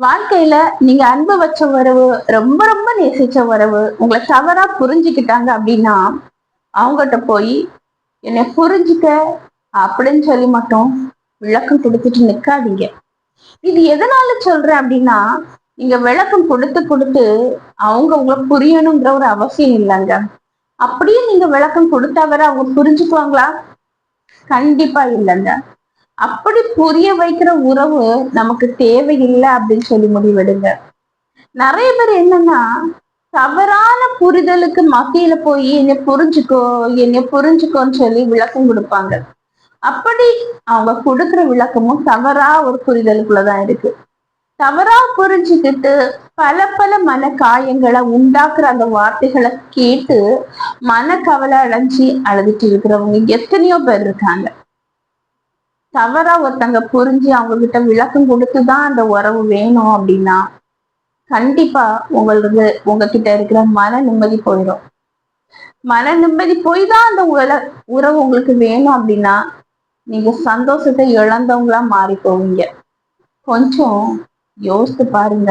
வாழ்க்கையில நீங்க அன்பு வச்ச உறவு ரொம்ப ரொம்ப நேசிச்ச உறவு உங்களை தவறா புரிஞ்சுக்கிட்டாங்க அப்படின்னா அவங்ககிட்ட போய் என்னை புரிஞ்சுக்க அப்படின்னு சொல்லி மட்டும் விளக்கம் கொடுத்துட்டு நிக்காதீங்க. இது எதனால சொல்றேன் அப்படின்னா நீங்க விளக்கம் கொடுத்து கொடுத்து அவங்க உங்களை புரியணுங்கிற ஒரு அவசியம் இல்லைங்க. அப்படியே நீங்க விளக்கம் கொடுத்தா வர அவங்க புரிஞ்சுக்குவாங்களா? கண்டிப்பா இல்லைங்க. அப்படி புரிய வைக்கிற உறவு நமக்கு தேவையில்லை அப்படின்னு சொல்லி முடிவெடுங்க. நிறைய பேர் என்னன்னா தவறான புரிதலுக்கு மத்தியில போய் என்னை புரிஞ்சுக்கோ என்னை புரிஞ்சுக்கோன்னு சொல்லி விளக்கம் கொடுப்பாங்க. அப்படி அவங்க கொடுக்குற விளக்கமும் தவறா ஒரு புரிதலுக்குள்ளதான் இருக்கு. தவறா புரிஞ்சுக்கிட்டு பல பல மன காயங்களை உண்டாக்குற அந்த வார்த்தைகளை கேட்டு மனக்கவலை அடைஞ்சி அழுதுட்டு இருக்கிறவங்க எத்தனையோ பேர் இருக்காங்க. தவறா ஒருத்தங்க புரிஞ்சு அவங்க கிட்ட விளக்கம் கொடுத்துதான் அந்த உறவு வேணும் அப்படின்னா கண்டிப்பா உங்களுக்கு உங்ககிட்ட இருக்கிற மன நிம்மதி போயிடும் மன நிம்மதி போய் தான் அந்த உல உறவு உங்களுக்கு வேணும் அப்படின்னா நீங்க சந்தோஷத்தை இழந்தவங்களா மாறி போவீங்க. கொஞ்சம் யோசித்து பாருங்க.